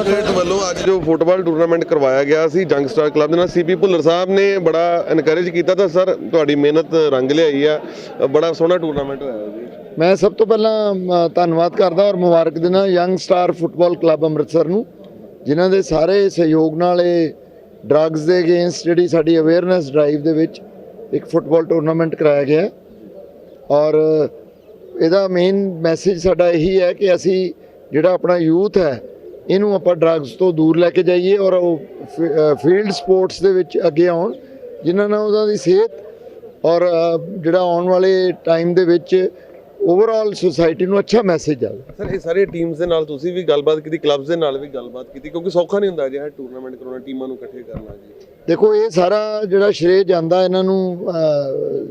Police ਵੱਲੋਂ ਅੱਜ ਜੋ ਫੁੱਟਬਾਲ ਟੂਰਨਾਮੈਂਟ ਕਰਵਾਇਆ ਗਿਆ ਸੀ ਜੰਗਸਟਰ ਕਲੱਬ ਦੇ ਨਾਲ ਸੀਪੀ ਭੁੱਲਰ ਸਾਹਿਬ ਨੇ ਬੜਾ ਇਨਕਰੇਜ ਕੀਤਾ ਤਾਂ ਸਰ, ਤੁਹਾਡੀ ਮਿਹਨਤ ਰੰਗ ਲਿਆਈ ਆ। ਬੜਾ ਸੋਹਣਾ ਟੂਰਨਾਮੈਂਟ ਹੋਇਆ ਜੀ। ਮੈਂ ਸਭ ਤੋਂ ਪਹਿਲਾਂ ਧੰਨਵਾਦ ਕਰਦਾ ਔਰ ਮੁਬਾਰਕ ਦਿੰਦਾ young star football club Amritsar ਨੂੰ, ਜਿਨ੍ਹਾਂ ਦੇ ਸਾਰੇ ਸਹਿਯੋਗ ਨਾਲ ਇਹ ਡਰੱਗਸ ਦੇ ਅਗੇਂਸਟ ਜਿਹੜੀ ਸਾਡੀ ਅਵੇਅਰਨੈਸ ਡਰਾਈਵ ਦੇ ਵਿੱਚ ਇੱਕ ਫੁੱਟਬਾਲ ਟੂਰਨਾਮੈਂਟ ਕਰਾਇਆ ਗਿਆ ਔਰ ਇਹਦਾ ਮੇਨ ਮੈਸੇਜ ਸਾਡਾ ਇਹੀ ਹੈ ਕਿ ਅਸੀਂ ਜਿਹੜਾ ਆਪਣਾ ਯੂਥ ਹੈ ਇਹਨੂੰ ਆਪਾਂ ਡਰੱਗਸ ਤੋਂ ਦੂਰ ਲੈ ਕੇ ਜਾਈਏ ਔਰ ਉਹ ਫੀਲਡ ਸਪੋਰਟਸ ਦੇ ਵਿੱਚ ਅੱਗੇ ਆਉਣ ਜਿਨ੍ਹਾਂ ਨਾਲ ਉਹਨਾਂ ਦੀ ਸਿਹਤ ਔਰ ਜਿਹੜਾ ਆਉਣ ਵਾਲੇ ਟਾਈਮ ਦੇ ਵਿੱਚ ਓਵਰਆਲ ਸੁਸਾਇਟੀ ਨੂੰ ਅੱਛਾ ਮੈਸੇਜ ਆਵੇ। ਸਰ ਇਹ ਸਾਰੇ ਟੀਮਸ ਦੇ ਨਾਲ ਤੁਸੀਂ ਵੀ ਗੱਲਬਾਤ ਕੀਤੀ ਕਲੱਬਸ ਦੇ ਨਾਲ ਵੀ ਗੱਲਬਾਤ ਕੀਤੀ ਕਿਉਂਕਿ ਸੌਖਾ ਨਹੀਂ ਹੁੰਦਾ ਜਿਹੜਾ ਟੂਰਨਾਮੈਂਟ ਕਰਾਉਣਾ ਟੀਮਾਂ ਨੂੰ ਇਕੱਠੇ ਕਰਨਾ ਜੀ। ਦੇਖੋ ਇਹ ਸਾਰਾ ਜਿਹੜਾ ਸ਼੍ਰੇਅ ਜਾਂਦਾ ਇਹਨਾਂ ਨੂੰ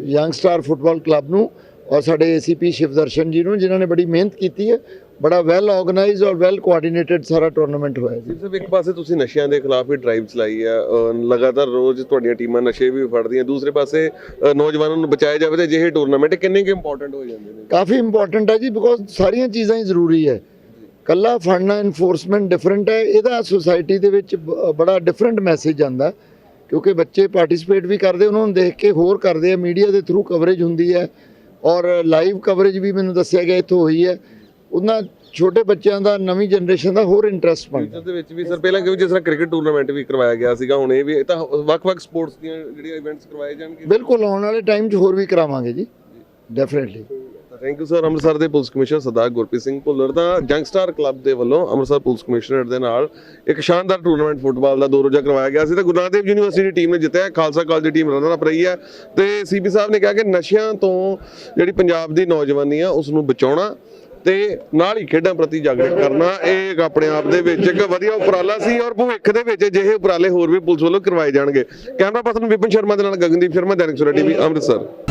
ਯੰਗ ਸਟਾਰ ਫੁੱਟਬਾਲ ਕਲੱਬ ਨੂੰ ਔਰ ਸਾਡੇ ਏਸੀਪੀ ਸ਼ਿਵਦਰਸ਼ਨ ਜੀ ਨੂੰ ਜਿਨ੍ਹਾਂ ਨੇ ਬੜੀ ਮਿਹਨਤ ਕੀਤੀ ਹੈ ਬੜਾ ਵੈਲ ਆਰਗੇਨਾਈਜ਼ਡ ਔਰ ਵੈਲ ਕੋਆਰਡੀਨੇਟਡ ਸਾਰਾ ਟੂਰਨਾਮੈਂਟ ਹੋਇਆ ਜੀ। ਸਿਰਫ ਇੱਕ ਪਾਸੇ ਤੁਸੀਂ ਨਸ਼ਿਆਂ ਦੇ ਖਿਲਾਫ ਵੀ ਡਰਾਈਵ ਚਲਾਈ ਆ ਲਗਾਤਾਰ ਰੋਜ਼ ਤੁਹਾਡੀਆਂ ਟੀਮਾਂ ਨਸ਼ੇ ਵੀ ਫੜਦੀਆਂ ਦੂਸਰੇ ਪਾਸੇ ਨੌਜਵਾਨਾਂ ਨੂੰ ਬਚਾਇਆ ਜਾਵੇ ਤੇ ਅਜਿਹੇ ਟੂਰਨਾਮੈਂਟ ਕਿੰਨੇ ਕੁ ਇੰਪੋਰਟੈਂਟ ਹੋ ਜਾਂਦੇ ਨੇ? ਕਾਫੀ ਇੰਪੋਰਟੈਂਟ ਹੈ ਜੀ ਬਿਕੋਜ਼ ਸਾਰੀਆਂ ਚੀਜ਼ਾਂ ਹੀ ਜ਼ਰੂਰੀ ਹੈ। ਕੱਲਾ ਫੜਨਾ ਇਨਫੋਰਸਮੈਂਟ ਡਿਫਰੈਂਟ ਹੈ ਇਹਦਾ ਸੁਸਾਇਟੀ ਦੇ ਵਿੱਚ ਬੜਾ ਡਿਫਰੈਂਟ ਮੈਸੇਜ ਜਾਂਦਾ ਕਿਉਂਕਿ ਬੱਚੇ ਪਾਰਟਿਸਿਪੇਟ ਵੀ ਕਰਦੇ ਉਹਨਾਂ ਨੂੰ ਦੇਖ ਕੇ ਹੋਰ ਕਰਦੇ ਆ ਮੀਡੀਆ ਦੇ ਥਰੂ ਕਵਰੇਜ ਹੁੰਦੀ ਹੈ। ਔਰ ਲਾਈਵ ਕਵਰੇਜ ਵੀ ਮੈਨੂੰ ਦੱਸਿਆ ਗਿਆ ਇੱਥੋਂ ਹੋਈ ਹੈ। ਉਹਨਾਂ ਛੋਟੇ ਬੱਚਿਆਂ ਦਾ ਨਵੀਂ ਜਨਰੇਸ਼ਨ ਦਾ ਹੋਰ ਇੰਟਰਸਟ ਬਣਦਾ ਫਿਊਚਰ ਦੇ ਵਿੱਚ ਵੀ ਸਰ ਪਹਿਲਾਂ ਕਿਉਂ ਜਿਸ ਤਰ੍ਹਾਂ ਕ੍ਰਿਕਟ ਟੂਰਨਾਮੈਂਟ ਵੀ ਕਰਵਾਇਆ ਗਿਆ ਸੀਗਾ ਹੁਣ ਇਹ ਵੀ ਇਹ ਤਾਂ ਵੱਖ-ਵੱਖ ਸਪੋਰਟਸ ਦੀਆਂ ਜਿਹੜੀਆਂ ਇਵੈਂਟਸ ਕਰਵਾਏ ਜਾਣਗੇ। ਬਿਲਕੁਲ ਆਉਣ ਵਾਲੇ ਟਾਈਮ 'ਚ ਹੋਰ ਵੀ ਕਰਾਵਾਂਗੇ ਜੀ। Definitely thank you sir Amritsar ਦੇ ਪੁਲਿਸ ਕਮਿਸ਼ਨਰ ਸਰਦਾਰ ਗੁਰਪ੍ਰੀਤ ਸਿੰਘ ਭੁੱਲਰ ਦਾ ਜੰਗਸਟਰ ਕਲੱਬ ਦੇ ਵੱਲੋਂ ਅੰਮ੍ਰਿਤਸਰ ਪੁਲਿਸ ਕਮਿਸ਼ਨਰੇਟ ਦੇ ਨਾਲ ਇੱਕ ਸ਼ਾਨਦਾਰ ਟੂਰਨਾਮੈਂਟ ਫੁੱਟਬਾਲ ਦਾ ਦੋ ਰੋਜ਼ਾ ਕਰਵਾਇਆ ਗਿਆ ਸੀ। ਤੇ ਗੁਰੂ ਨਾਨਕ ਦੇਵ ਯੂਨੀਵਰਸਿਟੀ ਦੀ ਟੀਮ ਨੇ ਜਿੱਤਿਆ ਖਾਲਸਾ ਕਾਲਜ ਦੀ ਟੀਮ ਰਨਰ ਅਪ ਰਹੀ ਹੈ। ਤੇ ਸੀਪੀ ਸਾਹਿਬ ਨੇ ਕਿਹਾ ਕਿ ਨਸ਼ਿਆਂ ਤੋਂ ਜਿਹੜੀ ਪੰਜਾਬ ਦੀ ਨੌਜਵਾਨੀ ਆ ਉਸ ਨੂੰ ਬਚਾਉਣਾ ਤੇ ਨਾਲ ਹੀ ਖੇਡਾਂ ਪ੍ਰਤੀ ਜਾਗਰੂਕ ਕਰਨਾ, ਇਹ ਆਪਣੇ ਆਪ ਦੇ ਵਿੱਚ ਇੱਕ ਵਧੀਆ ਉਪਰਾਲਾ ਸੀ ਔਰ ਭਵਿੱਖ ਦੇ ਵਿੱਚ ਅਜਿਹੇ ਉਪਰਾਲੇ ਹੋਰ ਵੀ ਪੁਲਿਸ ਵੱਲੋਂ ਕਰਵਾਏ ਜਾਣਗੇ। ਕੈਮਰਾ ਪਰਸਨ ਵਿਪਨ ਸ਼ਰਮਾ ਦੇ ਨਾਲ ਗਗਨਦੀਪ ਸ਼ਰਮਾ, ਦੈਨਿਕ ਸਵੇਰਾ ਟੀਵੀ, ਅੰਮ੍ਰਿਤਸਰ।